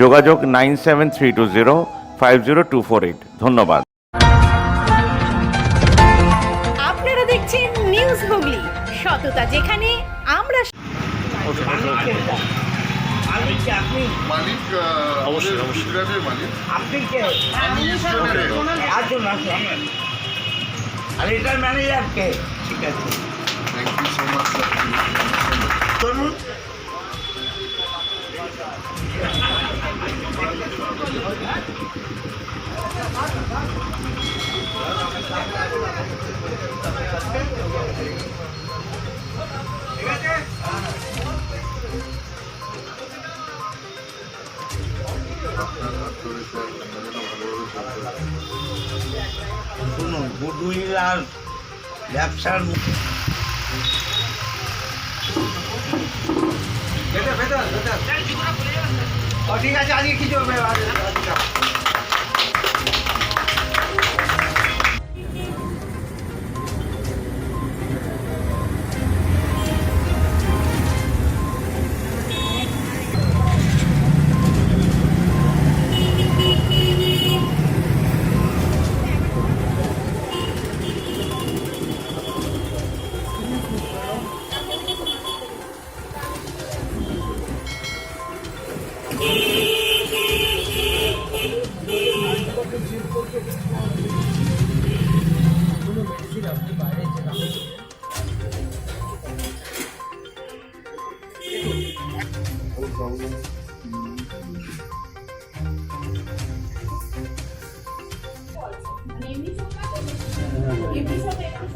যোগাযোগ nine seven three two zero five zero two four eight. ধন্যবাদ। আপনারা দেখছেন নিউজ হুগলি। সততা যেখানে আমরা মালিক কে? আপনি? মালিক অবশ্যই, অবশ্যই। গুজরাটের মালিক। আপনি কে? আমি ইস্টনের আসুন আসুন আর এটার ম্যানেজার কে? ঠিক আছে। থ্যাংক ইউ সো মাচ চলুন আপনার হাত ধরে স্যার যেন ভালোভাবে চলতে পারে। শুনুন আর ব্যবসার ও, ঠিক আছে আজকে কিছু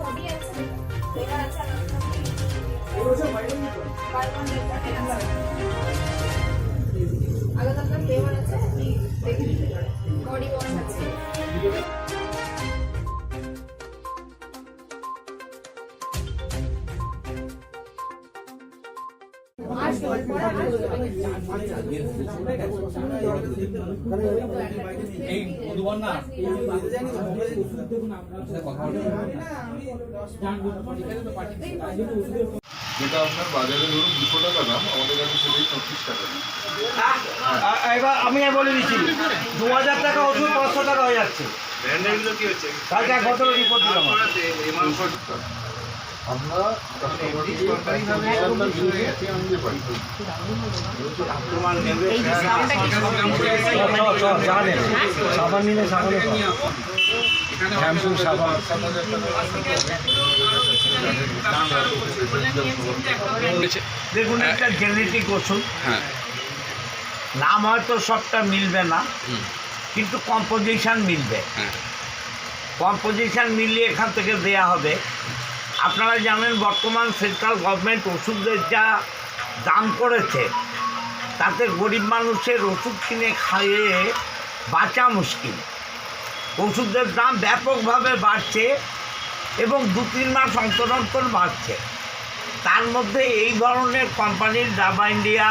হবে না। আলাদা যেটা আপনার বাজারে ধরুন দুশো টাকা দাম আমাদের কাছে সেটাই ছত্রিশ টাকা। এবার আমি আর বলে দিচ্ছি দু হাজার টাকা ওষুধ পাঁচশো টাকা হয়ে যাচ্ছে। কালকে রিপোর্ট দিলাম আমরা সাবান? নিলে সাবানে দেখুন একটা জেনেটিক ওষুধ হ্যাঁ। নাম হয়তো সবটা মিলবে না কিন্তু কম্পোজিশন মিলবে। হ্যাঁ। কম্পোজিশন মিলিয়ে এখান থেকে দেয়া হবে। আপনারা জানেন বর্তমান সেন্ট্রাল গভর্নমেন্ট ওষুধের যা দাম করেছে, তাতে গরিব মানুষের ওষুধ কিনে খাইয়ে বাঁচা মুশকিল। ওষুধের দাম ব্যাপকভাবে বাড়ছে এবং দু তিন মাস অন্তর অন্তর বাড়ছে। তার মধ্যে এই ধরনের কোম্পানির ডাবা ইন্ডিয়া,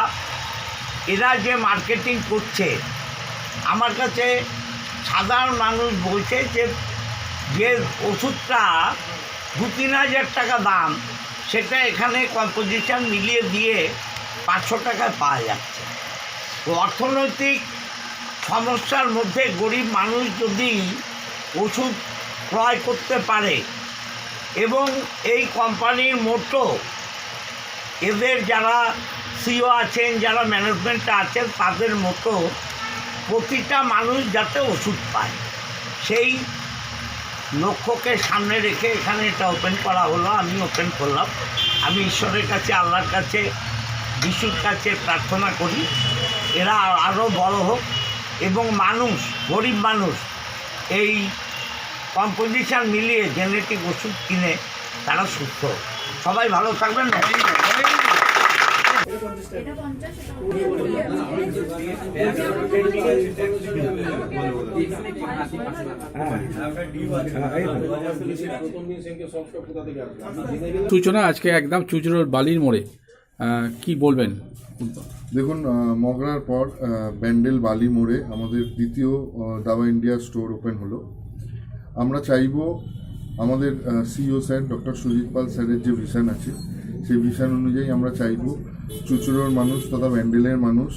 এরা যে মার্কেটিং করছে, আমার কাছে সাধারণ মানুষ বলছে যে যে ওষুধটা দু তিন হাজার টাকা দাম, সেটা এখানে কম্পোজিশন মিলিয়ে দিয়ে পাঁচশো টাকায় পাওয়া যাচ্ছে। তো অর্থনৈতিক সমস্যার মধ্যে গরিব মানুষ যদি ওষুধ ক্রয় করতে পারে এবং এই কোম্পানির মোটো এদের যারা সিও আছেন, যারা ম্যানেজমেন্টে আছেন, তাদের মতো প্রতিটা মানুষ যাতে ওষুধ পায়, সেই লক্ষ্যকে সামনে রেখে এখানে এটা ওপেন করা হলো, আমি ওপেন করলাম। আমি ঈশ্বরের কাছে, আল্লাহর কাছে, যিশুর কাছে প্রার্থনা করি, এরা আরও বড় হোক এবং মানুষ, গরিব মানুষ এই কম্পোজিশন মিলিয়ে জেনেটিক ওষুধ কিনে তারা সুস্থ। সবাই ভালো থাকবেন না এটা পঞ্চাশ এটা সূচনা আজকে একদম চুচুড়োর বালির মোড়ে। কি বলবেন? দেখুন মগরার পর ব্যান্ডেল বালি মোড়ে আমাদের দ্বিতীয় দাবা ইন্ডিয়া স্টোর ওপেন হলো। আমরা চাইব আমাদের CEO sir doctor Sujit Pal স্যারের যে ভিশন আছে সেই ভিশন অনুযায়ী আমরা চাইব চুচুড়োর মানুষ তথা ব্যান্ডেলের মানুষ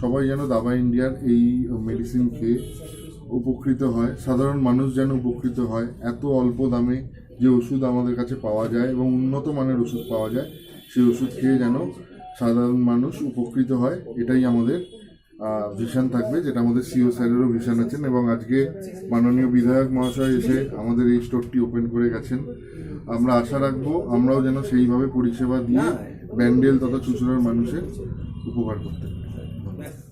সবাই যেন দাবা ইন্ডিয়ার এই মেডিসিন খেয়ে উপকৃত হয়। সাধারণ মানুষ যেন উপকৃত হয়। এত অল্প দামে যে ওষুধ আমাদের কাছে পাওয়া যায় এবং উন্নত মানের ওষুধ পাওয়া যায়, সেই ওষুধ খেয়ে যেন সাধারণ মানুষ উপকৃত হয়, এটাই আমাদের ভিশন থাকবে যেটা আমাদের সিও স্যারেরও ভিশন আছেন এবং আজকে মাননীয় বিধায়ক মহাশয় এসে আমাদের এই স্টোরটি ওপেন করে গেছেন। আমরা আশা রাখব আমরাও যেন সেইভাবে পরিষেবা দিয়ে ব্যান্ডেল তথা চুচুড়ার মানুষের উপকার করতে পারি।